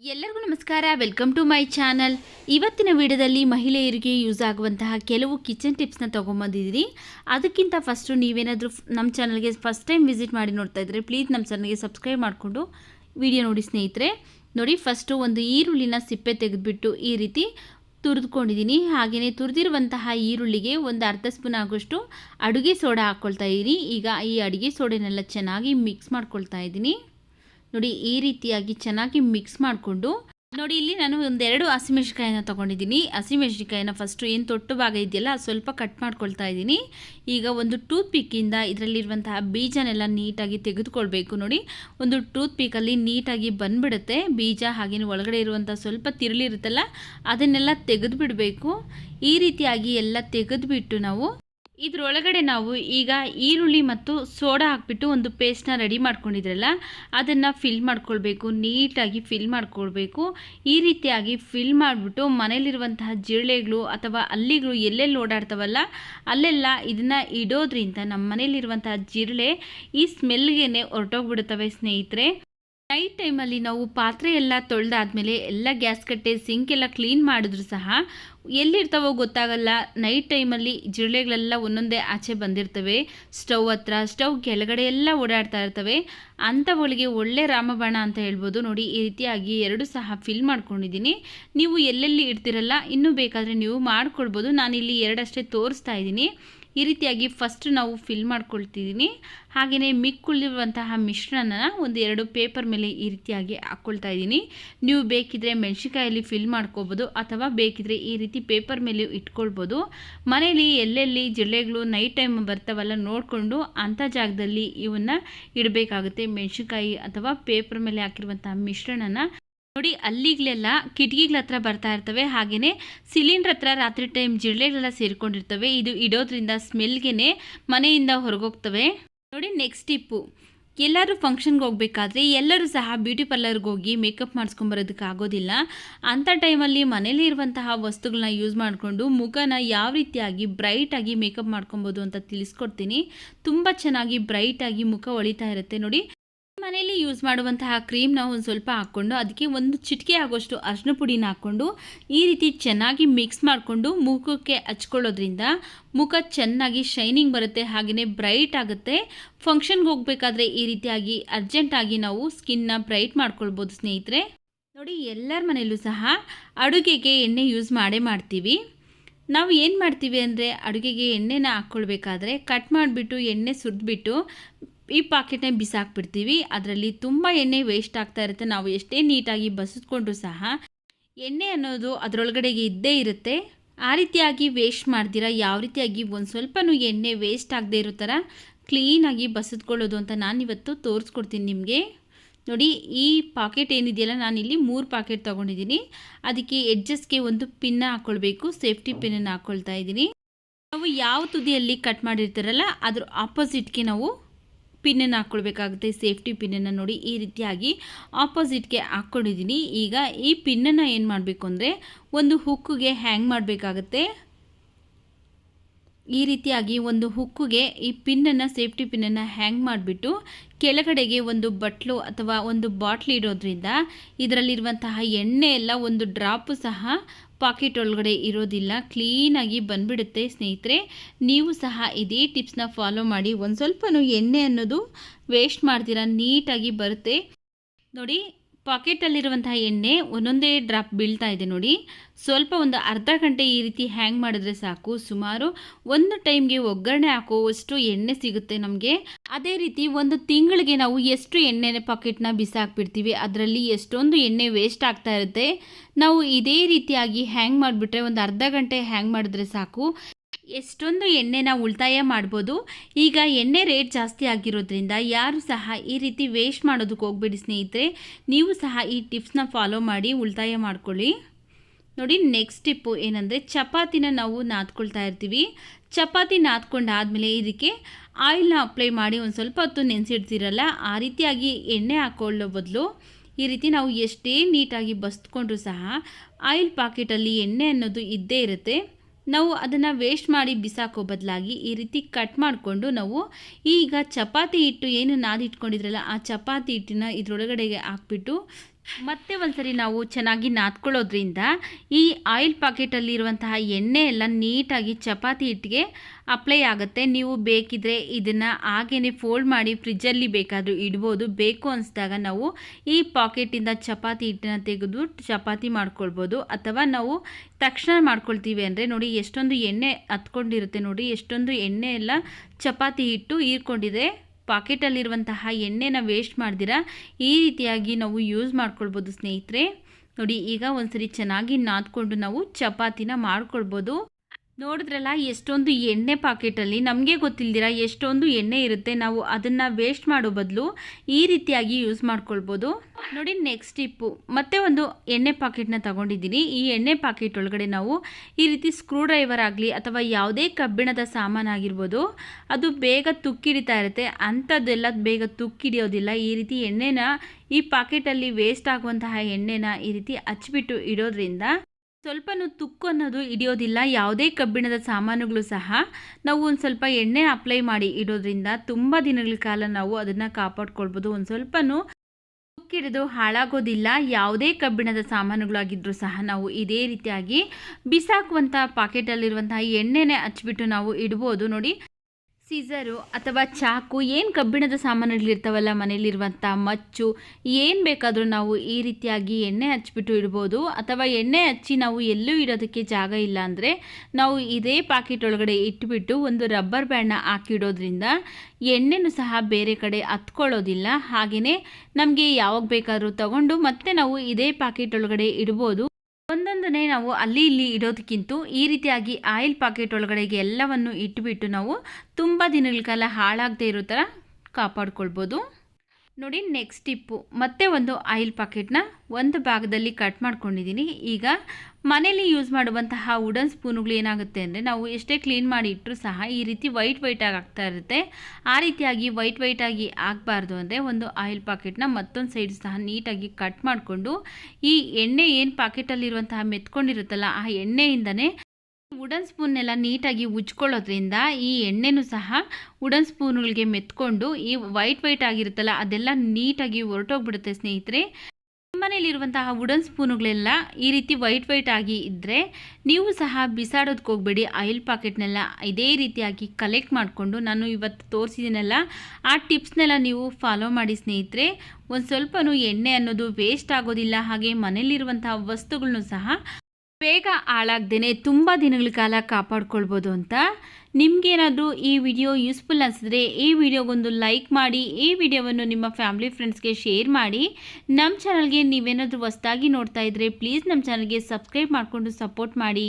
ಎಲ್ಲರಿಗೂ ನಮಸ್ಕಾರ. Welcome to my channel ಇವತ್ತಿನ ವಿಡಿಯೋದಲ್ಲಿ ಮಹಿಳೆಯರಿಗೆ ಯೂಸ್ ಆಗುವಂತಹ ಕೆಲವು ಕಿಚನ್ ಟಿಪ್ಸ್ನ ತೊಗೊಂಬಂದಿದ್ದೀರಿ ಅದಕ್ಕಿಂತ ಫಸ್ಟು ನೀವೇನಾದರೂ ನಮ್ಮ ಚಾನಲ್ಗೆ ಫಸ್ಟ್ ಟೈಮ್ ವಿಸಿಟ್ ಮಾಡಿ ನೋಡ್ತಾ ಇದ್ದರೆ ಪ್ಲೀಸ್ ನಮ್ಮ ಚಾನಲ್ಗೆ ಸಬ್ಸ್ಕ್ರೈಬ್ ಮಾಡಿಕೊಂಡು ವಿಡಿಯೋ ನೋಡಿ ಸ್ನೇಹಿತರೆ. ನೋಡಿ ಫಸ್ಟು ಒಂದು ಈರುಳ್ಳಿನ ಸಿಪ್ಪೆ ತೆಗೆದುಬಿಟ್ಟು ಈ ರೀತಿ ತುರಿದುಕೊಂಡಿದ್ದೀನಿ. ಹಾಗೆಯೇ ತುರಿದಿರುವಂತಹ ಈರುಳ್ಳಿಗೆ ಒಂದು ಅರ್ಧ ಸ್ಪೂನ್ ಆಗೋಷ್ಟು ಅಡುಗೆ ಸೋಡಾ ಹಾಕ್ಕೊಳ್ತಾ ಇದ್ದೀನಿ ಈಗ ಈ ಅಡುಗೆ ಸೋಡೆನೆಲ್ಲ ಚೆನ್ನಾಗಿ ಮಿಕ್ಸ್ ಮಾಡ್ಕೊಳ್ತಾ ಇದ್ದೀನಿ. ನೋಡಿ, ಈ ರೀತಿಯಾಗಿ ಚೆನ್ನಾಗಿ ಮಿಕ್ಸ್ ಮಾಡಿಕೊಂಡು, ನೋಡಿ, ಇಲ್ಲಿ ನಾನು ಒಂದೆರಡು ಹಸಿಮೆಣ್ಸಿಕಾಯಿನ ತೊಗೊಂಡಿದ್ದೀನಿ. ಹಸಿಮೆಣ್ಸಿಕಾಯಿನ ಫಸ್ಟು ಏನು ತೊಟ್ಟು ಭಾಗ ಇದೆಯಲ್ಲ ಸ್ವಲ್ಪ ಕಟ್ ಮಾಡ್ಕೊಳ್ತಾ ಇದ್ದೀನಿ. ಈಗ ಒಂದು ಟೂತ್ ಪಿಕ್ಕಿಂದ ಇದರಲ್ಲಿರುವಂತಹ ಬೀಜನೆಲ್ಲ ನೀಟಾಗಿ ತೆಗೆದುಕೊಳ್ಬೇಕು. ನೋಡಿ, ಒಂದು ಟೂತ್ ಪಿಕ್ಕಲ್ಲಿ ನೀಟಾಗಿ ಬಂದ್ಬಿಡುತ್ತೆ. ಬೀಜ ಹಾಗೇನು ಒಳಗಡೆ ಇರುವಂಥ ಸ್ವಲ್ಪ ತಿರುಳಿರುತ್ತಲ್ಲ, ಅದನ್ನೆಲ್ಲ ತೆಗೆದುಬಿಡಬೇಕು. ಈ ರೀತಿಯಾಗಿ ಎಲ್ಲ ತೆಗೆದುಬಿಟ್ಟು ನಾವು ಇದ್ರೊಳಗಡೆ ನಾವು ಈಗ ಈರುಳ್ಳಿ ಮತ್ತು ಸೋಡಾ ಹಾಕ್ಬಿಟ್ಟು ಒಂದು ಪೇಸ್ಟ್ನ ರೆಡಿ ಮಾಡ್ಕೊಂಡಿದ್ರಲ್ಲ, ಅದನ್ನು ಫಿಲ್ ಮಾಡ್ಕೊಳ್ಬೇಕು, ನೀಟಾಗಿ ಫಿಲ್ ಮಾಡ್ಕೊಳ್ಬೇಕು. ಈ ರೀತಿಯಾಗಿ ಫಿಲ್ ಮಾಡಿಬಿಟ್ಟು ಮನೇಲಿರುವಂತಹ ಜಿರಳೆಗಳು ಅಥವಾ ಅಲ್ಲಿಗಳು ಎಲ್ಲೆಲ್ಲಿ ಓಡಾಡ್ತವಲ್ಲ, ಅಲ್ಲೆಲ್ಲ ಇದನ್ನು ಇಡೋದ್ರಿಂದ ನಮ್ಮ ಮನೇಲಿರುವಂತಹ ಜಿರಳೆ ಈ ಸ್ಮೆಲ್ಗೆ ಹೊರಟೋಗ್ಬಿಡುತ್ತವೆ ಸ್ನೇಹಿತರೆ. ನೈಟ್ ಟೈಮಲ್ಲಿ ನಾವು ಪಾತ್ರೆ ಎಲ್ಲ ತೊಳೆದಾದ್ಮೇಲೆ ಎಲ್ಲ ಗ್ಯಾಸ್ ಕಟ್ಟೆ ಸಿಂಕ್ ಎಲ್ಲ ಕ್ಲೀನ್ ಮಾಡಿದ್ರು ಸಹ ಎಲ್ಲಿರ್ತಾವೋ ಗೊತ್ತಾಗಲ್ಲ. ನೈಟ್ ಟೈಮಲ್ಲಿ ಜಿರಳೆಗಳೆಲ್ಲ ಒಂದೊಂದೇ ಆಚೆ ಬಂದಿರ್ತವೆ. ಸ್ಟವ್ ಹತ್ರ ಸ್ಟವ್ ಕೆಳಗಡೆ ಎಲ್ಲ ಓಡಾಡ್ತಾ ಇರ್ತವೆ. ಅಂಥವುಗಳಿಗೆ ಒಳ್ಳೆ ರಾಮಬಾಣ ಅಂತ ಹೇಳ್ಬೋದು. ನೋಡಿ, ಈ ರೀತಿಯಾಗಿ ಎರಡು ಸಹ ಫಿಲ್ ಮಾಡ್ಕೊಂಡಿದ್ದೀನಿ. ನೀವು ಎಲ್ಲೆಲ್ಲಿ ಇಡ್ತಿರಲ್ಲ ಇನ್ನೂ ಬೇಕಾದರೆ ನೀವು ಮಾಡ್ಕೊಳ್ಬೋದು. ನಾನಿಲ್ಲಿ ಎರಡಷ್ಟೇ ತೋರಿಸ್ತಾ ಇದ್ದೀನಿ. ಈ ರೀತಿಯಾಗಿ ಫಸ್ಟ್ ನಾವು ಫಿಲ್ ಮಾಡ್ಕೊಳ್ತಿದ್ದೀನಿ ಹಾಗೆಯೇ ಮಿಕ್ಕುಳಿರುವಂತಹ ಮಿಶ್ರಣನ ಒಂದು ಎರಡು ಪೇಪರ್ ಮೇಲೆ ಈ ರೀತಿಯಾಗಿ ಹಾಕ್ಕೊಳ್ತಾ ಇದ್ದೀನಿ ನೀವು ಬೇಕಿದ್ರೆ ಮೆಣಸಿಕಾಯಲ್ಲಿ ಫಿಲ್ ಮಾಡ್ಕೋಬೋದು, ಅಥವಾ ಬೇಕಿದ್ರೆ ಈ ರೀತಿ ಪೇಪರ್ ಮೇಲೆ ಇಟ್ಕೊಳ್ಬೋದು. ಮನೇಲಿ ಎಲ್ಲೆಲ್ಲಿ ಜಿರಳೆಗಳು ನೈಟ್ ಟೈಮ್ ಬರ್ತಾವಲ್ಲ ನೋಡಿಕೊಂಡು ಅಂಥ ಜಾಗದಲ್ಲಿ ಇವನ್ನ ಇಡಬೇಕಾಗುತ್ತೆ. ಮೆಣಸಿಕಾಯಿ ಅಥವಾ ಪೇಪರ್ ಮೇಲೆ ಹಾಕಿರುವಂತಹ ಮಿಶ್ರಣನ ನೋಡಿ ಅಲ್ಲಿಗಳೆಲ್ಲ ಕಿಟಕಿಗಳ ಹತ್ರ ಬರ್ತಾ ಇರ್ತವೆ. ಹಾಗೆಯೇ ಸಿಲಿಂಡ್ರ್ ಹತ್ರ ರಾತ್ರಿ ಟೈಮ್ ಜಿರಳೆಗಳೆಲ್ಲ ಸೇರಿಕೊಂಡಿರ್ತವೆ. ಇದು ಇಡೋದ್ರಿಂದ ಸ್ಮೆಲ್ಗೆ ಮನೆಯಿಂದ ಹೊರಗೋಗ್ತವೆ. ನೋಡಿ ನೆಕ್ಸ್ಟ್ ಟಿಪ್ಪು ಎಲ್ಲರೂ ಫಂಕ್ಷನ್ಗೆ ಹೋಗಬೇಕಾದ್ರೆ ಎಲ್ಲರೂ ಸಹ ಬ್ಯೂಟಿ ಪಾರ್ಲರ್ಗೆ ಹೋಗಿ ಮೇಕಪ್ ಆಗೋದಿಲ್ಲ. ಅಂಥ ಟೈಮಲ್ಲಿ ಮನೇಲಿ ಇರುವಂತಹ ವಸ್ತುಗಳನ್ನ ಯೂಸ್ ಮಾಡಿಕೊಂಡು ಮುಖನ ಯಾವ ರೀತಿಯಾಗಿ ಬ್ರೈಟಾಗಿ ಮೇಕಪ್ ಮಾಡ್ಕೊಬೋದು ಅಂತ ತಿಳಿಸ್ಕೊಡ್ತೀನಿ. ತುಂಬ ಚೆನ್ನಾಗಿ ಬ್ರೈಟಾಗಿ ಮುಖ ಹೊಳಿತಾ ಇರುತ್ತೆ. ನೋಡಿ ಮನೆಯಲ್ಲಿ ಯೂಸ್ ಮಾಡುವಂತಹ ಕ್ರೀಮ್ನ ಒಂದು ಸ್ವಲ್ಪ ಹಾಕ್ಕೊಂಡು ಅದಕ್ಕೆ ಒಂದು ಚಿಟಿಕೆ ಆಗೋಷ್ಟು ಅರ್ಶಿನ ಪುಡಿನ ಹಾಕ್ಕೊಂಡು ಈ ರೀತಿ ಚೆನ್ನಾಗಿ ಮಿಕ್ಸ್ ಮಾಡಿಕೊಂಡು ಮುಖಕ್ಕೆ ಹಚ್ಕೊಳ್ಳೋದ್ರಿಂದ ಮುಖ ಚೆನ್ನಾಗಿ ಶೈನಿಂಗ್ ಬರುತ್ತೆ ಹಾಗೆಯೇ ಬ್ರೈಟ್ ಆಗುತ್ತೆ. ಫಂಕ್ಷನ್ಗೆ ಹೋಗಬೇಕಾದ್ರೆ ಈ ರೀತಿಯಾಗಿ ಅರ್ಜೆಂಟಾಗಿ ನಾವು ಸ್ಕಿನ್ನ ಬ್ರೈಟ್ ಮಾಡ್ಕೊಳ್ಬೋದು ಸ್ನೇಹಿತರೆ. ನೋಡಿ, ಎಲ್ಲರ ಮನೆಯಲ್ಲೂ ಸಹ ಅಡುಗೆಗೆ ಎಣ್ಣೆ ಯೂಸ್ ಮಾಡೇ ಮಾಡ್ತೀವಿ. ನಾವು ಏನು ಮಾಡ್ತೀವಿ ಅಂದರೆ ಅಡುಗೆಗೆ ಎಣ್ಣೆನ ಹಾಕ್ಕೊಳ್ಬೇಕಾದ್ರೆ ಕಟ್ ಮಾಡಿಬಿಟ್ಟು ಎಣ್ಣೆ ಸುರಿದ್ಬಿಟ್ಟು ಈ ಪಾಕೆಟ್ನ ಬಿಸಾಕ್ಬಿಡ್ತೀವಿ. ಅದರಲ್ಲಿ ತುಂಬ ಎಣ್ಣೆ ವೇಸ್ಟ್ ಆಗ್ತಾ ಇರುತ್ತೆ. ನಾವು ಎಷ್ಟೇ ನೀಟಾಗಿ ಬಸಿದ್ಕೊಂಡ್ರು ಸಹ ಎಣ್ಣೆ ಅನ್ನೋದು ಅದರೊಳಗಡೆಗೆ ಇದ್ದೇ ಇರುತ್ತೆ. ಆ ರೀತಿಯಾಗಿ ವೇಸ್ಟ್ ಮಾಡ್ದಿರ ಯಾವ ರೀತಿಯಾಗಿ ಒಂದು ಸ್ವಲ್ಪನೂ ಎಣ್ಣೆ ವೇಸ್ಟ್ ಆಗದೆ ಇರೋ ಥರ ಕ್ಲೀನಾಗಿ ಬಸಿದ್ಕೊಳ್ಳೋದು ಅಂತ ನಾನಿವತ್ತು ತೋರಿಸ್ಕೊಡ್ತೀನಿ ನಿಮಗೆ. ನೋಡಿ, ಈ ಪಾಕೆಟ್ ಏನಿದೆಯಲ್ಲ, ನಾನಿಲ್ಲಿ ಮೂರು ಪಾಕೆಟ್ ತೊಗೊಂಡಿದ್ದೀನಿ. ಅದಕ್ಕೆ ಎಡ್ಜಸ್ಟ್ಗೆ ಒಂದು ಪಿನ್ನ ಹಾಕ್ಕೊಳ್ಬೇಕು ಸೇಫ್ಟಿ ಪಿನ್ನನ್ನು ಹಾಕ್ಕೊಳ್ತಾ ಇದ್ದೀನಿ. ನಾವು ಯಾವ ತುದಿಯಲ್ಲಿ ಕಟ್ ಮಾಡಿರ್ತಾರಲ್ಲ, ಅದ್ರ ಆಪೋಸಿಟ್ಗೆ ನಾವು ಪಿನ್ನನ್ನು ಹಾಕ್ಕೊಳ್ಬೇಕಾಗುತ್ತೆ. ಸೇಫ್ಟಿ ಪಿನ್ನನ್ನು ನೋಡಿ ಈ ರೀತಿಯಾಗಿ ಆಪೋಸಿಟ್ಗೆ ಹಾಕ್ಕೊಂಡಿದ್ದೀನಿ. ಈಗ ಈ ಪಿನ್ನನ್ನು ಏನು ಮಾಡಬೇಕು ಅಂದರೆ ಒಂದು ಹುಕ್ಕಿಗೆ ಹ್ಯಾಂಗ್ ಮಾಡಬೇಕಾಗತ್ತೆ? ಈ ರೀತಿಯಾಗಿ ಒಂದು ಹುಕ್ಕಿಗೆ ಈ ಪಿನ್ನನ್ನು ಸೇಫ್ಟಿ ಪಿನ್ನನ್ನು ಹ್ಯಾಂಗ್ ಮಾಡಿಬಿಟ್ಟು ಕೆಳಗಡೆಗೆ ಒಂದು ಬಟ್ಲು ಅಥವಾ ಒಂದು ಬಾಟ್ಲಿ ಇರೋದ್ರಿಂದ ಇದರಲ್ಲಿರುವಂತಹ ಎಣ್ಣೆ ಎಲ್ಲ ಒಂದು ಡ್ರಾಪು ಸಹ ಪಾಕೆಟ್ ಒಳಗಡೆ ಇರೋದಿಲ್ಲ. ಕ್ಲೀನಾಗಿ ಬಂದ್ಬಿಡುತ್ತೆ ಸ್ನೇಹಿತರೆ. ನೀವು ಸಹ ಇದೇ ಟಿಪ್ಸ್ನ ಫಾಲೋ ಮಾಡಿ. ಒಂದು ಸ್ವಲ್ಪನೂ ಎಣ್ಣೆ ಅನ್ನೋದು ವೇಸ್ಟ್ ಮಾಡ್ತೀರಾ ನೀಟಾಗಿ ಬರುತ್ತೆ. ನೋಡಿ ಪಾಕೆಟಲ್ಲಿರುವಂತಹ ಎಣ್ಣೆ ಒಂದೊಂದೇ ಡ್ರಾಪ್ ಬೀಳ್ತಾ ಇದೆ ನೋಡಿ. ಸ್ವಲ್ಪ ಒಂದು ಅರ್ಧ ಗಂಟೆ ಈ ರೀತಿ ಹ್ಯಾಂಗ್ ಮಾಡಿದ್ರೆ ಸಾಕು. ಸುಮಾರು ಒಂದು ಟೈಮ್ಗೆ ಒಗ್ಗರಣೆ ಹಾಕುವಷ್ಟು ಎಣ್ಣೆ ಸಿಗುತ್ತೆ ನಮಗೆ. ಅದೇ ರೀತಿ ಒಂದು ತಿಂಗಳಿಗೆ ನಾವು ಎಷ್ಟು ಎಣ್ಣೆ ಪಾಕೆಟ್ನ ಬಿಸಾಕ್ಬಿಡ್ತೀವಿ, ಅದರಲ್ಲಿ ಎಷ್ಟೊಂದು ಎಣ್ಣೆ ವೇಸ್ಟ್ ಆಗ್ತಾ ಇರುತ್ತೆ. ನಾವು ಇದೇ ರೀತಿಯಾಗಿ ಹ್ಯಾಂಗ್ ಮಾಡಿಬಿಟ್ರೆ ಒಂದು ಅರ್ಧ ಗಂಟೆ ಹ್ಯಾಂಗ್ ಮಾಡಿದ್ರೆ ಸಾಕು. ಎಷ್ಟೊಂದು ಎಣ್ಣೆನ ಉಳಿತಾಯ ಮಾಡ್ಬೋದು. ಈಗ ಎಣ್ಣೆ ರೇಟ್ ಜಾಸ್ತಿ ಆಗಿರೋದ್ರಿಂದ ಯಾರು ಸಹ ಈ ರೀತಿ ವೇಸ್ಟ್ ಮಾಡೋದಕ್ಕೆ ಹೋಗ್ಬೇಡಿ ಸ್ನೇಹಿತರೆ. ನೀವು ಸಹ ಈ ಟಿಪ್ಸ್ನ ಫಾಲೋ ಮಾಡಿ ಉಳಿತಾಯ ಮಾಡ್ಕೊಳ್ಳಿ. ನೋಡಿ, ನೆಕ್ಸ್ಟ್ ಟಿಪ್ಪು ಏನಂದರೆ ಚಪಾತಿನ ನಾವು ನಾದ್ಕೊಳ್ತಾ ಇರ್ತೀವಿ. ಚಪಾತಿ ನಾದ್ಕೊಂಡಾದಮೇಲೆ ಇದಕ್ಕೆ ಆಯಿಲ್ನ ಅಪ್ಲೈ ಮಾಡಿ ಒಂದು ಸ್ವಲ್ಪ ಹೊತ್ತು ನೆನೆಸಿಡ್ತೀರಲ್ಲ, ಆ ರೀತಿಯಾಗಿ ಎಣ್ಣೆ ಹಾಕ್ಕೊಳ್ಳೋ ಬದಲು ಈ ರೀತಿ ನಾವು ಎಷ್ಟೇ ನೀಟಾಗಿ ಬಸ್ಕೊಂಡ್ರೂ ಸಹ ಆಯಿಲ್ ಪಾಕೆಟಲ್ಲಿ ಎಣ್ಣೆ ಅನ್ನೋದು ಇದ್ದೇ ಇರುತ್ತೆ. ನಾವು ಅದನ್ನು ವೇಸ್ಟ್ ಮಾಡಿ ಬಿಸಾಕೋ ಬದಲಾಗಿ ಈ ರೀತಿ ಕಟ್ ಮಾಡಿಕೊಂಡು ನಾವು ಈಗ ಚಪಾತಿ ಹಿಟ್ಟು ಏನು ನಾದಿಟ್ಕೊಂಡಿದ್ರಲ್ಲ ಆ ಚಪಾತಿ ಹಿಟ್ಟನ್ನ ಇದರೊಳಗಡೆಗೆ ಹಾಕ್ಬಿಟ್ಟು ಮತ್ತೆ ಒಂದ್ಸರಿ ನಾವು ಚೆನ್ನಾಗಿ ನಾದ್ಕೊಳ್ಳೋದ್ರಿಂದ ಈ ಆಯಿಲ್ ಪಾಕೆಟಲ್ಲಿರುವಂತಹ ಎಣ್ಣೆ ಎಲ್ಲ ನೀಟಾಗಿ ಚಪಾತಿ ಹಿಟ್ಟಿಗೆ ಅಪ್ಲೈ ಆಗುತ್ತೆ. ನೀವು ಬೇಕಿದ್ರೆ ಇದನ್ನು ಹಾಗೇ ಫೋಲ್ಡ್ ಮಾಡಿ ಫ್ರಿಜ್ಜಲ್ಲಿ ಬೇಕಾದರೂ ಇಡ್ಬೋದು. ಬೇಕು ಅನಿಸಿದಾಗ ನಾವು ಈ ಪಾಕೆಟಿಂದ ಚಪಾತಿ ಹಿಟ್ಟನ್ನು ತೆಗೆದು ಚಪಾತಿ ಮಾಡ್ಕೊಳ್ಬೋದು. ಅಥವಾ ನಾವು ತಕ್ಷಣ ಮಾಡ್ಕೊಳ್ತೀವಿ ಅಂದರೆ ನೋಡಿ ಎಷ್ಟೊಂದು ಎಣ್ಣೆ ಹತ್ಕೊಂಡಿರುತ್ತೆ ನೋಡಿ, ಎಷ್ಟೊಂದು ಎಣ್ಣೆ ಎಲ್ಲ ಚಪಾತಿ ಹಿಟ್ಟು ಹೀರ್ಕೊಂಡಿದೆ. ಪಾಕೆಟಲ್ಲಿರುವಂತಹ ಎಣ್ಣೆನ ವೇಸ್ಟ್ ಮಾಡ್ದಿರ? ಈ ರೀತಿಯಾಗಿ ನಾವು ಯೂಸ್ ಮಾಡ್ಕೊಳ್ಬೋದು ಸ್ನೇಹಿತರೆ. ನೋಡಿ, ಈಗ ಒಂದ್ಸರಿ ಚೆನ್ನಾಗಿ ನಾದ್ಕೊಂಡು ನಾವು ಚಪಾತಿನ ಮಾಡ್ಕೊಳ್ಬೋದು. ನೋಡಿದ್ರಲ್ಲ, ಎಷ್ಟೊಂದು ಎಣ್ಣೆ ಪಾಕೆಟಲ್ಲಿ, ನಮಗೆ ಗೊತ್ತಿಲ್ದಿರ ಎಷ್ಟೊಂದು ಎಣ್ಣೆ ಇರುತ್ತೆ, ನಾವು ಅದನ್ನು ವೇಸ್ಟ್ ಮಾಡೋ ಬದಲು ಈ ರೀತಿಯಾಗಿ ಯೂಸ್ ಮಾಡ್ಕೊಳ್ಬೋದು. ನೋಡಿ ನೆಕ್ಸ್ಟ್ ಟಿಪ್ಪು ಮತ್ತೆ ಒಂದು ಎಣ್ಣೆ ಪಾಕೆಟ್ನ ತಗೊಂಡಿದ್ದೀನಿ. ಈ ಎಣ್ಣೆ ಪಾಕೆಟ್ ಒಳಗಡೆ ನಾವು ಈ ರೀತಿ ಸ್ಕ್ರೂ ಡ್ರೈವರ್ ಆಗಲಿ ಅಥವಾ ಯಾವುದೇ ಕಬ್ಬಿಣದ ಸಾಮಾನಾಗಿರ್ಬೋದು ಅದು ಬೇಗ ತುಕ್ಕಿಡಿತಾ ಇರುತ್ತೆ. ಅಂಥದ್ದೆಲ್ಲ ಬೇಗ ತುಕ್ಕಿಡಿಯೋದಿಲ್ಲ. ಈ ರೀತಿ ಎಣ್ಣೆನ ಈ ಪಾಕೆಟಲ್ಲಿ ವೇಸ್ಟ್ ಆಗುವಂತಹ ಎಣ್ಣೆನ ಈ ರೀತಿ ಹಚ್ಚಿಬಿಟ್ಟು ಇಡೋದ್ರಿಂದ ಸ್ವಲ್ಪನೂ ತುಕ್ಕು ಅನ್ನೋದು ಹಿಡಿಯೋದಿಲ್ಲ. ಯಾವುದೇ ಕಬ್ಬಿಣದ ಸಾಮಾನುಗಳು ಸಹ ನಾವು ಒಂದು ಸ್ವಲ್ಪ ಎಣ್ಣೆ ಅಪ್ಲೈ ಮಾಡಿ ಇಡೋದ್ರಿಂದ ತುಂಬ ದಿನಗಳ ಕಾಲ ನಾವು ಅದನ್ನು ಕಾಪಾಡ್ಕೊಳ್ಬೋದು. ಒಂದು ಸ್ವಲ್ಪನೂ ತುಕ್ಕಿಡಿದು ಹಾಳಾಗೋದಿಲ್ಲ. ಯಾವುದೇ ಕಬ್ಬಿಣದ ಸಾಮಾನುಗಳಾಗಿದ್ದರೂ ಸಹ ನಾವು ಇದೇ ರೀತಿಯಾಗಿ ಬಿಸಾಕುವಂಥ ಪಾಕೆಟಲ್ಲಿರುವಂತಹ ಎಣ್ಣೆನೇ ಹಚ್ಬಿಟ್ಟು ನಾವು ಇಡ್ಬೋದು. ನೋಡಿ ಸೀಸರು ಅಥವಾ ಚಾಕು, ಏನು ಕಬ್ಬಿಣದ ಸಾಮಾನುಗಳಿರ್ತಾವಲ್ಲ ಮನೇಲಿರುವಂಥ ಮಚ್ಚು, ಏನು ಬೇಕಾದರೂ ನಾವು ಈ ರೀತಿಯಾಗಿ ಎಣ್ಣೆ ಹಚ್ಬಿಟ್ಟು ಇಡ್ಬೋದು. ಅಥವಾ ಎಣ್ಣೆ ಹಚ್ಚಿ ನಾವು ಎಲ್ಲೂ ಇಡೋದಕ್ಕೆ ಜಾಗ ಇಲ್ಲ ಅಂದರೆ ನಾವು ಇದೇ ಪಾಕೆಟ್ ಒಳಗಡೆ ಇಟ್ಬಿಟ್ಟು ಒಂದು ರಬ್ಬರ್ ಬ್ಯಾಂಡ್ನ ಹಾಕಿಡೋದ್ರಿಂದ ಎಣ್ಣೆನೂ ಸಹ ಬೇರೆ ಕಡೆ ಹತ್ಕೊಳ್ಳೋದಿಲ್ಲ. ಹಾಗೆಯೇ ನಮಗೆ ಯಾವಾಗ ಬೇಕಾದರೂ ತಗೊಂಡು ಮತ್ತೆ ನಾವು ಇದೇ ಪಾಕೆಟ್ ಒಳಗಡೆ ಇಡ್ಬೋದು. ಒಂದೊಂದನ್ನೇ ನಾವು ಅಲ್ಲಿ ಇಲ್ಲಿ ಇಡೋದಕ್ಕಿಂತ ಈ ರೀತಿಯಾಗಿ ಆಯಿಲ್ ಪಾಕೆಟ್ ಒಳಗಡೆಗೆ ಎಲ್ಲವನ್ನು ಇಟ್ಟುಬಿಟ್ಟು ನಾವು ತುಂಬ ದಿನಗಳ ಕಾಲ ಹಾಳಾಗದೇ ಇರೋ ಥರ ಕಾಪಾಡ್ಕೊಳ್ಬೋದು. ನೋಡಿ ನೆಕ್ಸ್ಟ್ ಟಿಪ್ಪು ಮತ್ತೆ ಒಂದು ಆಯಿಲ್ ಪಾಕೆಟ್ನ ಒಂದು ಭಾಗದಲ್ಲಿ ಕಟ್ ಮಾಡ್ಕೊಂಡಿದ್ದೀನಿ ಈಗ ಮನೇಲಿ ಯೂಸ್ ಮಾಡುವಂತಹ ವುಡನ್ ಸ್ಪೂನುಗಳು ಏನಾಗುತ್ತೆ ಅಂದರೆ, ನಾವು ಎಷ್ಟೇ ಕ್ಲೀನ್ ಮಾಡಿ ಇಟ್ಟರೂ ಸಹ ಈ ರೀತಿ ವೈಟ್ ವೈಟಾಗಿ ಆಗ್ತಾ ಇರುತ್ತೆ. ಆ ರೀತಿಯಾಗಿ ವೈಟ್ ವೈಟಾಗಿ ಆಗಬಾರ್ದು ಅಂದರೆ ಒಂದು ಆಯಿಲ್ ಪಾಕೆಟ್ನ ಮತ್ತೊಂದು ಸೈಡ್ ಸಹ ನೀಟಾಗಿ ಕಟ್ ಮಾಡಿಕೊಂಡು ಈ ಎಣ್ಣೆ ಏನು ಪಾಕೆಟಲ್ಲಿರುವಂತಹ ಮೆತ್ಕೊಂಡಿರುತ್ತಲ್ಲ, ಆ ಎಣ್ಣೆಯಿಂದನೇ ವುಡನ್ ಸ್ಪೂನ್ನೆಲ್ಲ ನೀಟಾಗಿ ಉಜ್ಕೊಳ್ಳೋದ್ರಿಂದ ಈ ಎಣ್ಣೆನೂ ಸಹ ವುಡನ್ ಸ್ಪೂನ್ಗಳಿಗೆ ಮೆತ್ಕೊಂಡು ಈ ವೈಟ್ ವೈಟ್ ಆಗಿರುತ್ತಲ್ಲ ಅದೆಲ್ಲ ನೀಟಾಗಿ ಹೊರಟೋಗ್ಬಿಡುತ್ತೆ ಸ್ನೇಹಿತರೆ. ಮನೇಲಿರುವಂತಹ ವುಡನ್ ಸ್ಪೂನುಗಳೆಲ್ಲ ಈ ರೀತಿ ವೈಟ್ ವೈಟ್ ಆಗಿ ಇದ್ದರೆ ನೀವು ಸಹ ಬಿಸಾಡೋದಕ್ಕೆ ಹೋಗಬೇಡಿ. ಆಯಿಲ್ ಪಾಕೆಟ್ನೆಲ್ಲ ಇದೇ ರೀತಿಯಾಗಿ ಕಲೆಕ್ಟ್ ಮಾಡಿಕೊಂಡು ನಾನು ಇವತ್ತು ತೋರಿಸಿದ್ದೀನಲ್ಲ ಆ ಟಿಪ್ಸ್ನೆಲ್ಲ ನೀವು ಫಾಲೋ ಮಾಡಿ ಸ್ನೇಹಿತರೆ. ಒಂದು ಸ್ವಲ್ಪನೂ ಎಣ್ಣೆ ಅನ್ನೋದು ವೇಸ್ಟ್ ಆಗೋದಿಲ್ಲ, ಹಾಗೆ ಮನೇಲಿರುವಂತಹ ವಸ್ತುಗಳನ್ನು ಸಹ ಬೇಗ ಹಾಳಾಗ್ದೇ ತುಂಬ ದಿನಗಳ ಕಾಲ ಕಾಪಾಡ್ಕೊಳ್ಬೋದು ಅಂತ ನಿಮಗೇನಾದರೂ ಈ ವಿಡಿಯೋ ಯೂಸ್ಫುಲ್ ಅನಿಸಿದ್ರೆ ಈ ವಿಡಿಯೋಗೊಂದು ಲೈಕ್ ಮಾಡಿ, ಈ ವಿಡಿಯೋವನ್ನು ನಿಮ್ಮ ಫ್ಯಾಮಿಲಿ ಫ್ರೆಂಡ್ಸ್ಗೆ ಶೇರ್ ಮಾಡಿ. ನಮ್ಮ ಚಾನಲ್ಗೆ ನೀವೇನಾದರೂ ಹೊಸ್ದಾಗಿ ನೋಡ್ತಾ ಇದ್ದರೆ ಪ್ಲೀಸ್ ನಮ್ಮ ಚಾನಲ್ಗೆ ಸಬ್ಸ್ಕ್ರೈಬ್ ಮಾಡಿಕೊಂಡು ಸಪೋರ್ಟ್ ಮಾಡಿ.